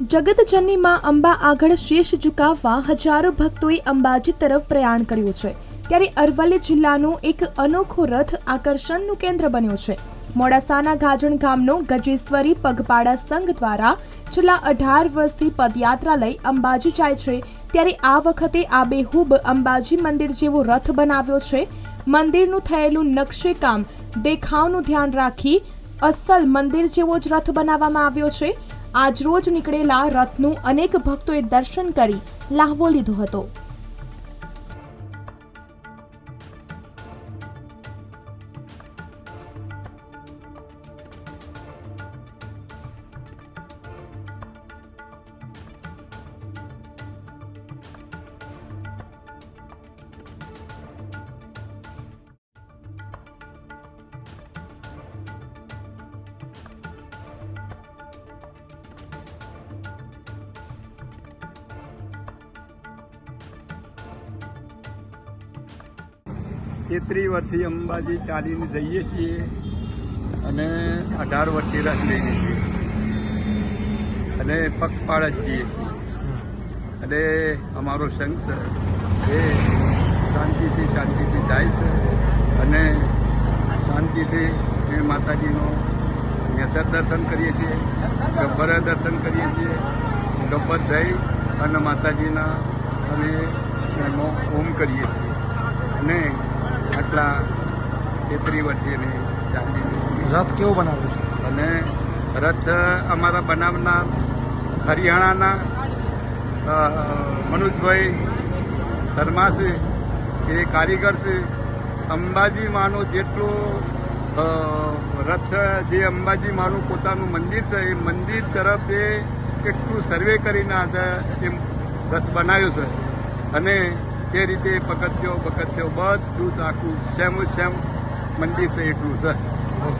જગતજનની માં અંબા આગળ શેષ ઝુકાવવા હજારો ભક્તોએ અંબાજી તરફ પ્રયાણ કર્યું છે. ત્યારે અરવલ્લી જિલ્લાનો એક અનોખો રથ આકર્ષણનું કેન્દ્ર બન્યો છે. મોડાસાના ગાજણ ગામનો ગજેશ્વરી પગપાળા સંઘ દ્વારા છેલ્લા અઢાર વર્ષથી પદયાત્રા લઈ અંબાજી જાય છે. ત્યારે આ વખતે આબેહૂબ અંબાજી મંદિર જેવો રથ બનાવ્યો છે. મંદિરનું થયેલું નકશે કામ દેખાવનું ધ્યાન રાખી અસલ મંદિર જેવો જ રથ બનાવવામાં આવ્યો છે. આજરોજ નીકળેલા રથનું અનેક ભક્તોએ દર્શન કરી લાહવો લીધો હતો. તેત્રીસ વર્ષથી અંબાજી ચાલીને જઈએ છીએ અને અઢાર વર્ષથી રસ લઈએ છીએ. અને પગપાળ જ જઈએ છીએ. અને અમારો સંઘ છે, એ શાંતિથી શાંતિથી જાય છે અને શાંતિથી એ માતાજીનો નેતર દર્શન કરીએ છીએ, ગબ્બર દર્શન કરીએ છીએ, ગબ્બર જઈ અને માતાજીના અમે એમાં ઓમ કરીએ છીએ. અને આટલા તેત્રીસ વર્ષથી અમે રથ કેવો બનાવ્યો છે? અને રથ અમારા બનાવનાર હરિયાણાના મનોજભાઈ શર્મા છે એ કારીગર છે. અંબાજી માનો જેટલો રથ જે અંબાજી માનું પોતાનું મંદિર છે એ મંદિર તરફ એ કેટલું સર્વે કરીને આ એ રથ બનાવ્યો છે. અને તે રીતે પગથિયો પગથિયો બધું જ આખું સેમ સેમ મંદિર છે એટલું છે.